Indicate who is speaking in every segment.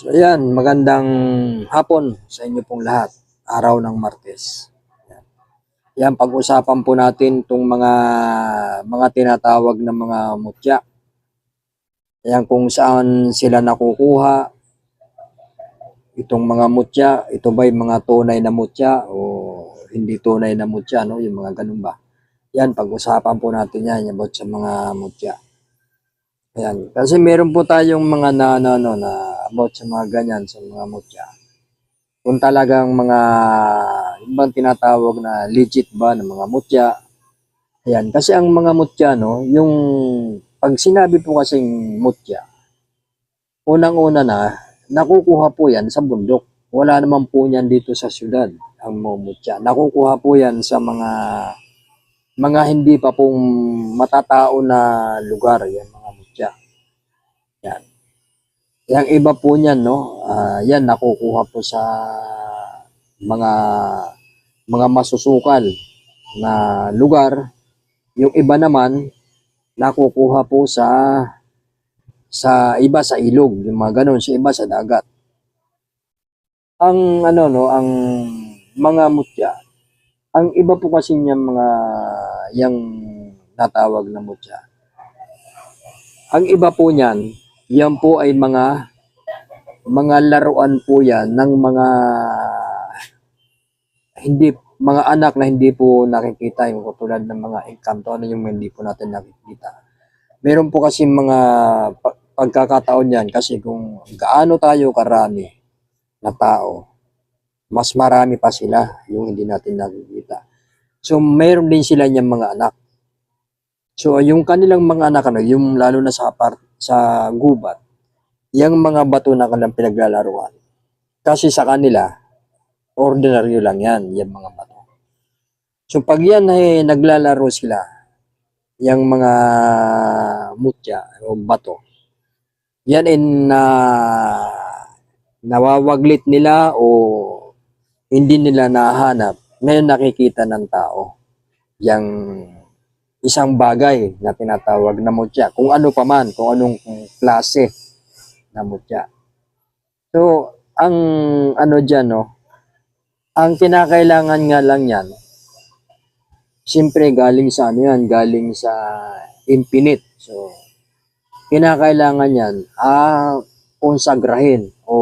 Speaker 1: So ayan, magandang hapon sa inyo pong lahat. Araw ng Martes. Yan, yan pag-usapan po natin itong mga mga tinatawag na mga mutya. Yan kung saan sila nakukuha. Itong mga mutya, ito ba'y mga tunay na mutya o hindi tunay na mutya, no? Yung mga ganun ba? Yan, pag-usapan po natin yan about sa mga mutya. Ayan. Kasi meron po tayong mga na, na, no, na about sa mga ganyan, sa mga mutya. Kung talagang mga, yung bang tinatawag na legit ba ng mga mutya. Ayan. Kasi ang mga mutya, no, yung, pag sinabi po kasing mutya, unang-una na, nakukuha po yan sa bundok. Wala naman po yan dito sa syudad, ang mga mutya. Nakukuha po yan sa mga, mga hindi pa pong matatao na lugar. Yan. Yang iba po niyan, no? ah, yan nakukuha po sa mga mga masusukal na lugar. Yung iba naman nakukuha po sa sa iba sa ilog, yung mga ganun, sa iba sa dagat. Ang ano no, ang mga mutya, ang iba po kasi niyan mga yang natawag na mutya. Ang iba po niyan, yan po ay mga mga laruan po yan ng mga hindi mga anak na hindi po nakikita yung katulad ng mga engkanto ano yung hindi po natin nakikita. Meron po kasi mga pa- pagkakataon yan kasi kung gaano tayo karami na tao, mas marami pa sila yung hindi natin nakikita. So meron din sila niyang mga anak. So yung kanilang mga anak ano, yung lalo na sa part sa gubat, yung mga bato na kanilang pinaglalaruan. Kasi sa kanila, ordinaryo lang yan, yung mga bato. So pag yan ay naglalaro sila, yung mga mutya o bato, yan ay na nawawaglit nila o hindi nila nahanap, ngayon nakikita ng tao yung isang bagay na tinatawag na mutya. Kung ano pa man, kung anong klase na mutya. So, ang ano dyan, no, ang kinakailangan nga lang yan, siyempre galing sa ano yan, galing sa infinite. So, kinakailangan yan, ah, konsagrahin o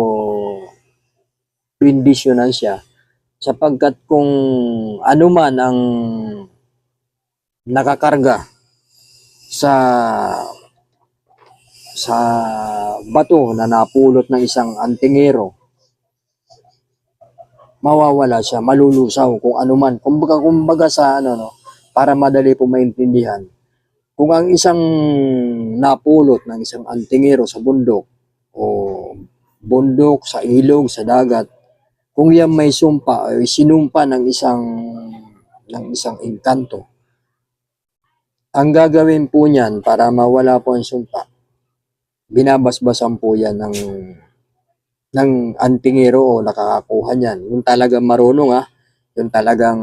Speaker 1: bindisyonan siya sapagkat kung ano man ang nakakarga sa sa bato na napulot ng isang antingero mawawala siya malulusaw kung ano man. Kumbaga kumbaga sa ano no para madali po maintindihan. Kung ang isang napulot ng isang antingero sa bundok o bundok sa ilog sa dagat kung yan may sumpa o sinumpa ng isang ng isang engkanto ang gagawin po niyan para mawala po ang sumpa, binabasbasan po yan ng ng antingero o nakakakuha niyan. Yung talagang marunong ah, yung talagang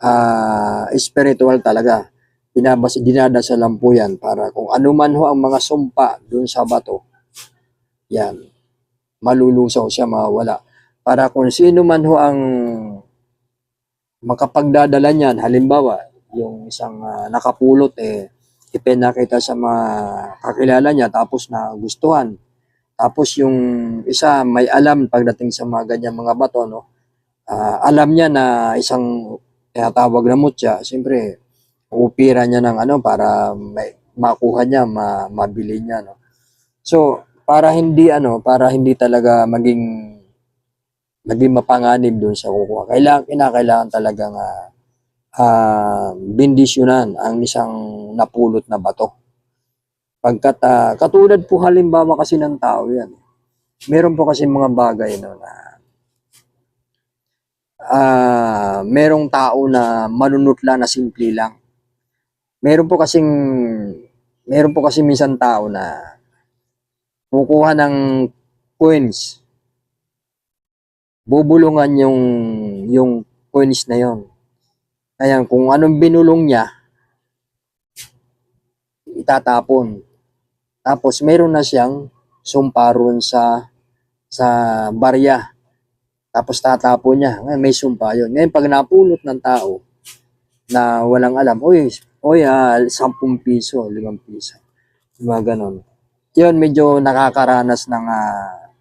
Speaker 1: ah, spiritual talaga. Binabas, dinadasalan po yan para kung ano man ho ang mga sumpa dun sa bato, yan, malulusaw siya, mawala. Para kung sino man ho ang makapagdadala niyan, halimbawa, yung isang ah, nakapulot eh ipinakita sa mga kakilala niya tapos na gustuhan. Tapos yung isa may alam pagdating sa mga ganyan mga bato no. Ah, alam niya na isang tinatawag na mutya, siyempre upira niya ng ano para may makuha niya, ma, mabili niya no. So, para hindi ano, para hindi talaga maging maging mapanganib doon sa kukuha. Kailangan kinakailangan talagang ah, ah, bindisyonan ang isang napulot na bato. Pagkat ah, katulad po halimbawa kasi ng tao yan. Meron po kasi mga bagay no na ah merong tao na manunutla na simple lang. Meron po kasing meron po kasi minsan tao na kukuha ng coins. Bubulungan yung yung coins na yon. Ayan, kung anong binulong niya, itatapon. Tapos meron na siyang sumpa ron sa sa barya. Tapos tatapo niya. Ngayon may sumpa yun. Ngayon pag napulot ng tao na walang alam, uy, uy, ah, 10 piso, 5 piso. Mga ganon. Yun, medyo nakakaranas ng ah,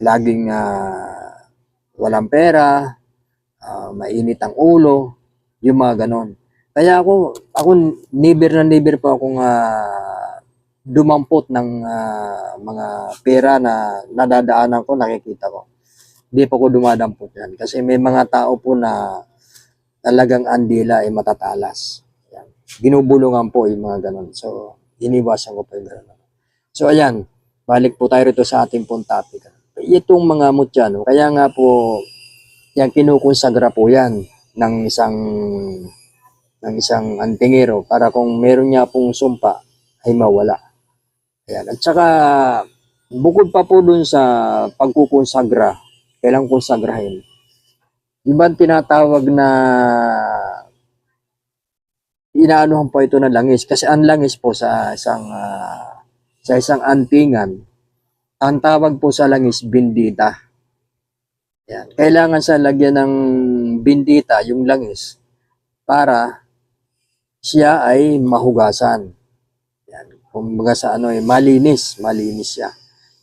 Speaker 1: laging ah, walang pera, ah, mainit ang ulo, yung mga ganon. Kaya ako, ako never na never po akong ah, dumampot ng ah, mga pera na nadadaanan ko, nakikita ko. Hindi po ko dumadampot yan. Kasi may mga tao po na talagang andila ay matatalas. Yan. Ginubulungan po yung mga ganon. So, iniwasan ko po yung ganon. So, ayan. Balik po tayo rito sa ating pong topic. Itong mga mutya, no? kaya nga po, yan kinukonsagra po yan ng isang ng isang antingero para kung meron niya pong sumpa ay mawala. Ayan. At saka bukod pa po dun sa pagkukonsagra, kailang konsagrahin. Ibang tinatawag na inaanuhan po ito ng langis kasi ang langis po sa isang ah, sa isang antingan ang tawag po sa langis bindita. Yan. Kailangan sa lagyan ng bindita yung langis para siya ay mahugasan. Yan. Kumbaga sa ano eh, malinis, malinis siya.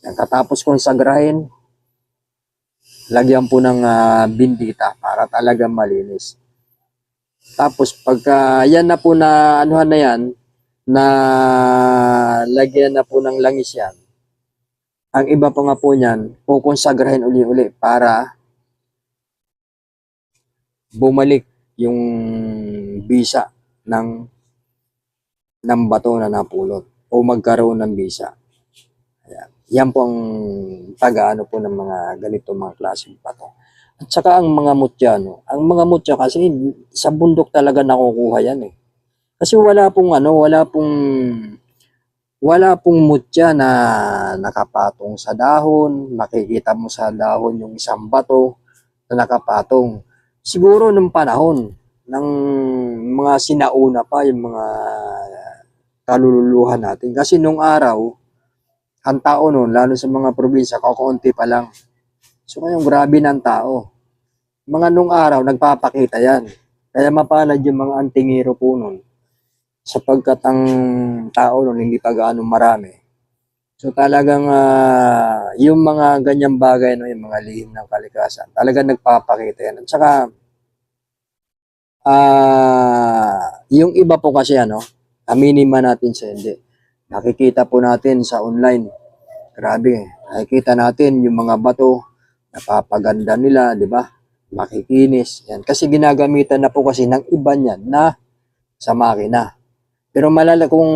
Speaker 1: Yan. Katapos konsagrahin, lagyan po ng ah, bindita para talagang malinis. Tapos pagka yan na po na anuhan na yan, na lagyan na po ng langis yan, ang iba pa nga po niyan, kukonsagrahin uli-uli para bumalik yung bisa ng ng bato na napulot o magkaroon ng bisa. Ayan. Yan po ang taga-ano po ng mga ganito mga klaseng bato. At saka ang mga mutya, no? ang mga mutya kasi sa bundok talaga nakukuha yan eh. Kasi wala pong ano, wala pong wala pong mutya na nakapatong sa dahon, makikita mo sa dahon yung isang bato na nakapatong. Siguro nung panahon ng mga sinauna pa, yung mga kalululuhan natin. Kasi nung araw, ang tao noon, lalo sa mga probinsya, kakaunti pa lang. So ngayon, grabe ng tao. Mga nung araw, nagpapakita yan. Kaya mapalad yung mga antingero po noon sapagkat ang tao noon hindi pa gaano marami. So talagang yung mga ganyang bagay, no, yung mga lihim ng kalikasan, talagang nagpapakita yan. At saka, ah, yung iba po kasi ano, aminin man natin sa hindi. Nakikita po natin sa online. Grabe, nakikita natin yung mga bato, napapaganda nila, di ba? Makikinis. Yan. Kasi ginagamitan na po kasi ng iba niyan na sa makina. Pero malala kung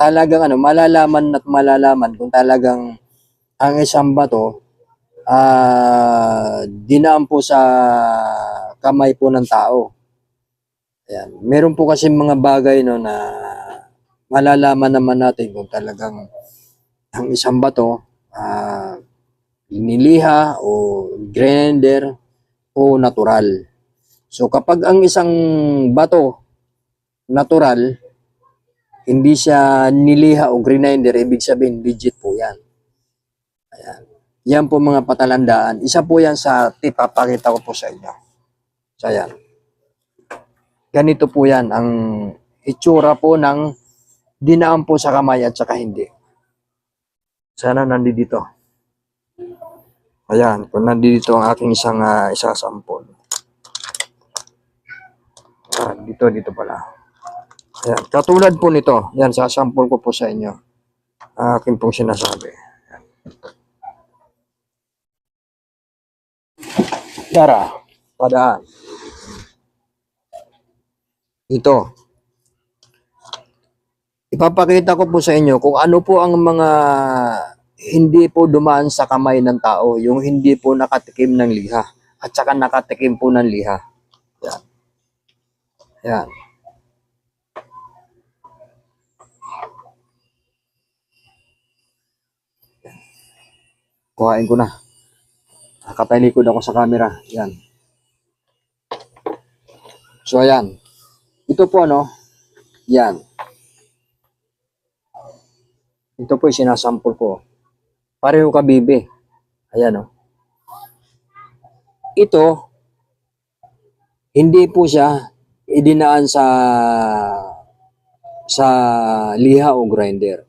Speaker 1: talagang ano, malalaman at malalaman kung talagang ang isang bato ah dinaan po sa kamay po ng tao. Ayan. Meron po kasi mga bagay no na malalaman naman natin kung talagang ang isang bato ah niliha o grinder o natural. So kapag ang isang bato natural, hindi siya niliha o grinder, ibig sabihin legit po yan. Ayan. Yan po mga patalandaan. Isa po yan sa tip, papakita ko po sa inyo. So ayan. Ganito po yan ang itsura po ng dinaan po sa kamay at saka hindi. Sana nandito. Ayan, kung nandito ang aking isang uh, isasampol. Ah, dito, dito pala. Ayan, katulad po nito. Yan, sasampol ko po sa inyo. Akin pong sinasabi. Ayan. Tara, padaan. Ito. Ipapakita ko po sa inyo kung ano po ang mga hindi po dumaan sa kamay ng tao, yung hindi po nakatikim ng liha, at saka nakatikim po ng liha. Yan. Yan. Kuhain ko na. Nakatalikod ako sa camera. Yan. So, ayan. Ito po, no? Yan. Ito po yung sinasampol ko. Pareho kabibi. Ayan o. Ito, hindi po siya idinaan sa sa liha o grinder.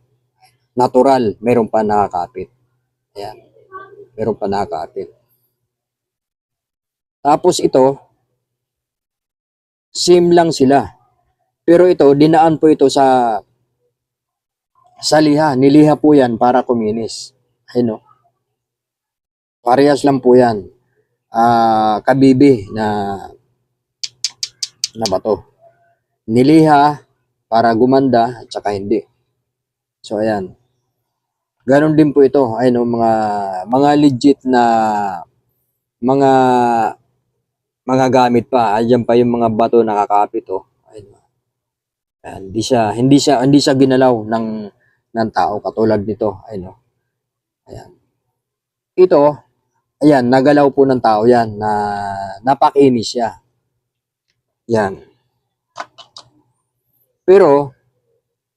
Speaker 1: Natural, meron pa nakakapit. Ayan. Meron pa nakakapit. Tapos ito, same lang sila. Pero ito, dinaan po ito sa sa liha. Niliha po yan para kuminis. Ayun o. Parehas lang po yan. Ah, kabibi na na bato. Niliha para gumanda at saka hindi. So ayan. Ganon din po ito. Ayun o, mga mga legit na mga mga gamit pa. Ayan pa yung mga bato nakakapit oh. Ayun. Ayan, hindi siya hindi siya hindi siya ginalaw ng ng tao katulad nito. Ayun oh. Ayan. Ito, ayan, nagalaw po ng tao yan na napakinis siya. Yan. Pero,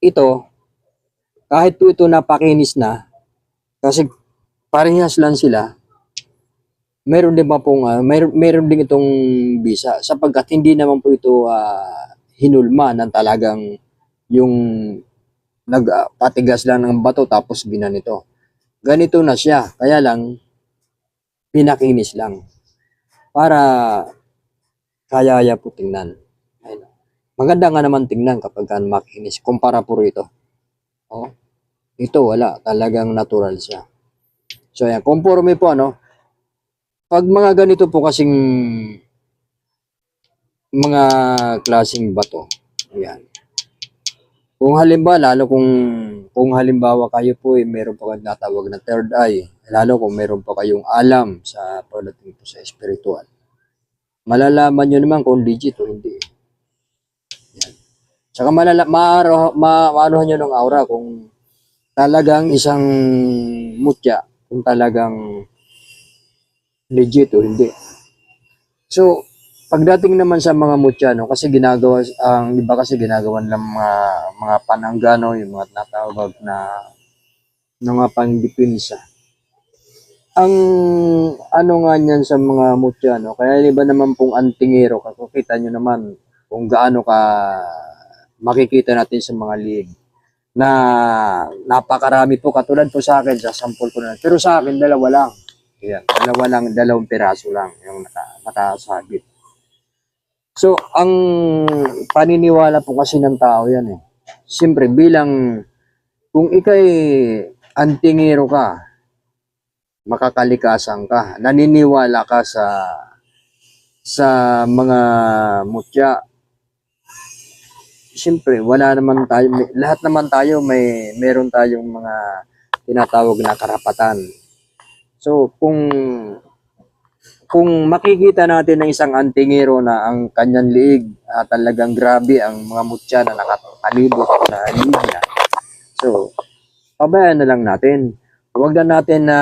Speaker 1: ito, kahit po ito napakinis na, kasi parehas lang sila, meron din pa pong, ah, meron, meron din itong bisa sapagkat hindi naman po ito ah, hinulma ng talagang yung nagpatigas lang ng bato tapos ginanito. Ganito na siya, kaya lang pinakinis lang para kaya po tingnan. Ayun. Maganda nga naman tingnan kapag ka makinis kumpara po rito. Oh. Ito wala, talagang natural siya. So ayan, conforme po ano, pag mga ganito po kasing mga klasing bato, ayan. Kung halimbawa, lalo kung kung halimbawa kayo po eh, meron po kayong natawag na third eye, lalo kung meron po kayong alam sa pagdating po sa spiritual, malalaman nyo naman kung legit o hindi. Yan. Tsaka malala, maaro, ma, maanuhan nyo ng aura kung talagang isang mutya, kung talagang legit o hindi. So, pagdating naman sa mga mutya, no, kasi ginagawa, ang iba kasi ginagawa ng mga, mga pananggano, yung mga natawag na ng mga pangdipinsa. Ang ano nga niyan sa mga mutya, no, kaya iba naman pong antingero, kakita nyo naman kung gaano ka makikita natin sa mga league na napakarami po katulad po sa akin sa sample ko na pero sa akin dalawa lang yan dalawa lang dalawang piraso lang yung naka, nakasabit So, ang paniniwala po kasi ng tao yan eh. Siyempre, bilang kung ikay antingero ka, makakalikasan ka, naniniwala ka sa sa mga mutya, siyempre, wala naman tayo, may- lahat naman tayo may meron tayong mga tinatawag na karapatan. So, kung kung makikita natin ng isang antingero na ang kanyang liig ah, talagang grabe ang mga mutya na nakakalibot sa liig niya. So, pabayaan na lang natin. Huwag na natin na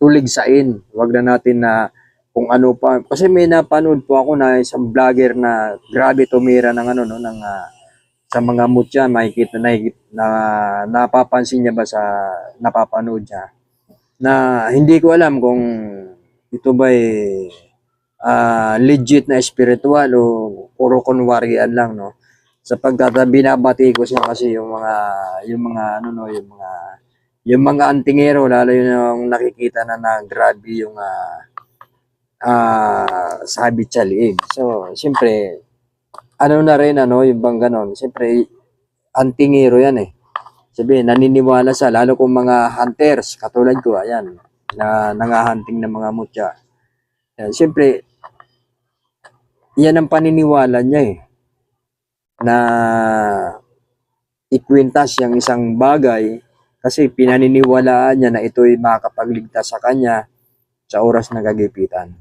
Speaker 1: tuligsain. Huwag na natin na kung ano pa. Kasi may napanood po ako na isang vlogger na grabe tumira ng ano no ng ah, sa mga mutya makikita na, na napapansin niya ba sa napapanood niya na hindi ko alam kung ito ba ah, legit na spiritual o puro kunwarian lang no? Sapagkat ah, binabati ko siya kasi yung mga yung mga ano no yung mga yung mga antingero lalo yung nakikita na na grabe yung ah ah, sabit sa liig so siyempre ano na rin ano yung bang ganon. Siyempre antingero yan eh sabihin naniniwala sa lalo kung mga hunters katulad ko ayan na nangahunting ng mga mutya. Yan, siyempre, yan ang paniniwala niya eh. Na ikwintas yung isang bagay kasi pinaniniwalaan niya na ito'y makakapagligtas sa kanya sa oras ng kagipitan.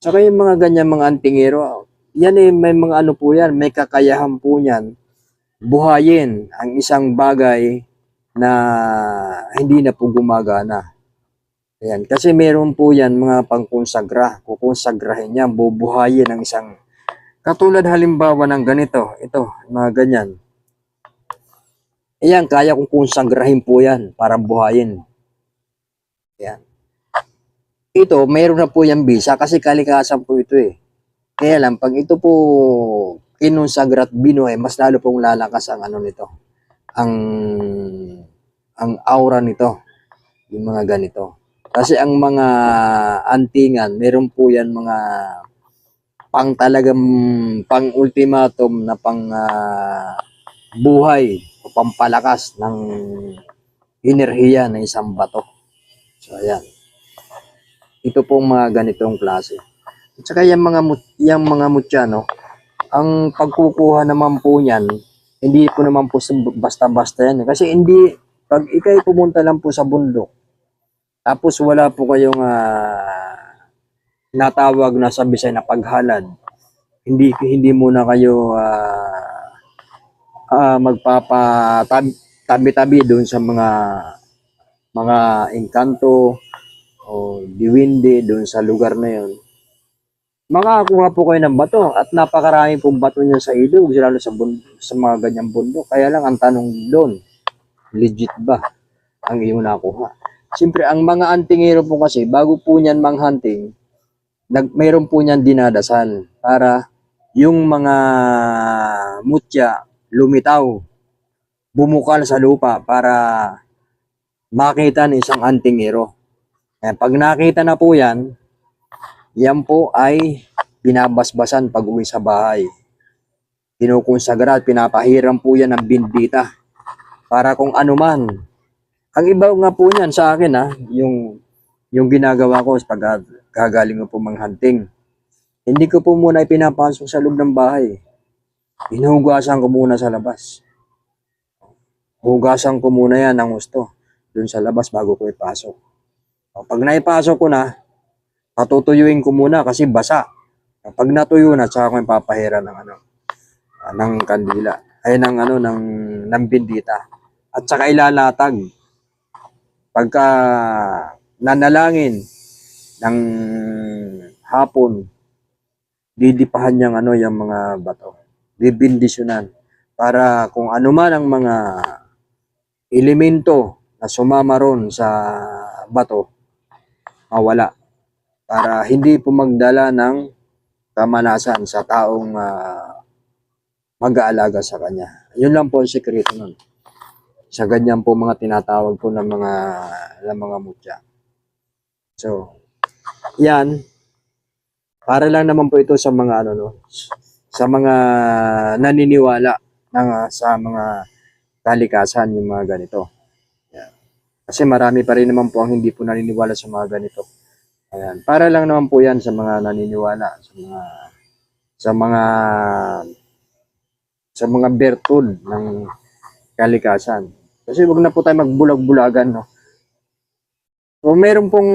Speaker 1: Saka yung mga ganyan mga antingero, yan eh, may mga ano po yan, may kakayahan po niyan buhayin ang isang bagay na hindi na po gumagana. Ayan, kasi meron po yan mga pangkonsagra. Kukonsagrahin niya, bubuhayin ang isang katulad halimbawa ng ganito, ito, mga ganyan. Ayan, kaya kong konsagrahin po yan para buhayin. Ayan. ito, mayroon na po yung visa kasi kalikasan po ito eh. Kaya lang, pag ito po kinonsagrat binuhay, mas lalo pong lalakas ang ano nito. Ang ang aura nito. Yung mga ganito. Kasi ang mga antingan, meron po yan mga pang talagang pang ultimatum na pang ah, buhay o pampalakas ng enerhiya ng isang bato. So, ayan. Ito pong mga ganitong klase. At saka yung mga, yung mga mutya, no, ang pagkukuha naman po niyan, hindi po naman po basta-basta yan. Kasi hindi, pag ikay pumunta lang po sa bundok, tapos wala po kayong ah, natawag na sa Bisay na paghalad, hindi hindi muna kayo ah, ah, magpapa tab- tabi-tabi doon sa mga mga engkanto o diwindi doon sa lugar na yon. Makakakuha po kayo ng bato at napakarami pong bato niya sa ilog, lalo sa, sa mga ganyang bundok. Kaya lang ang tanong doon, legit ba ang iyong nakuha? Siyempre, ang mga antingero po kasi, bago po niyan manghunting, nag, mayroon po niyan dinadasal para yung mga mutya lumitaw, bumukal sa lupa para makita ng isang antingero. Eh, pag nakita na po yan, yan po ay binabasbasan pag uwi sa bahay. Kinukonsagra at pinapahiram po yan ng bindita para kung ano man. Ang iba nga po niyan sa akin ha, yung, yung ginagawa ko pag gagaling ko po manghunting. Hindi ko po muna ipinapasok sa loob ng bahay. Hinuhugasan ko muna sa labas. Hugasan ko muna yan ng gusto dun sa labas bago ko ipasok. Pag naipasok ko na, patutuyuin ko muna kasi basa. Pag natuyo na, tsaka ko ipapahira ng ano, ah, ng kandila. Ay, ng ano, ng, ng bindita. At saka ilalatag. Pagka nanalangin ng hapon, didipahan niyang ano, yung mga bato. Bibindisyonan. Para kung ano man ang mga elemento na sumama ron sa bato, mawala para hindi po magdala ng kamanasan sa taong ah, mag-aalaga sa kanya. Yun lang po ang sekreto nun. Sa ganyan po mga tinatawag po ng mga ng mga mutya. So, yan. Para lang naman po ito sa mga ano no, sa mga naniniwala ng ah, sa mga kalikasan yung mga ganito. Yan. Kasi marami pa rin naman po ang hindi po naniniwala sa mga ganito. Ayan. Para lang naman po yan sa mga naniniwala, sa mga sa mga sa mga bertud ng kalikasan. Kasi wag na po tayo magbulag-bulagan, no? Kung meron pong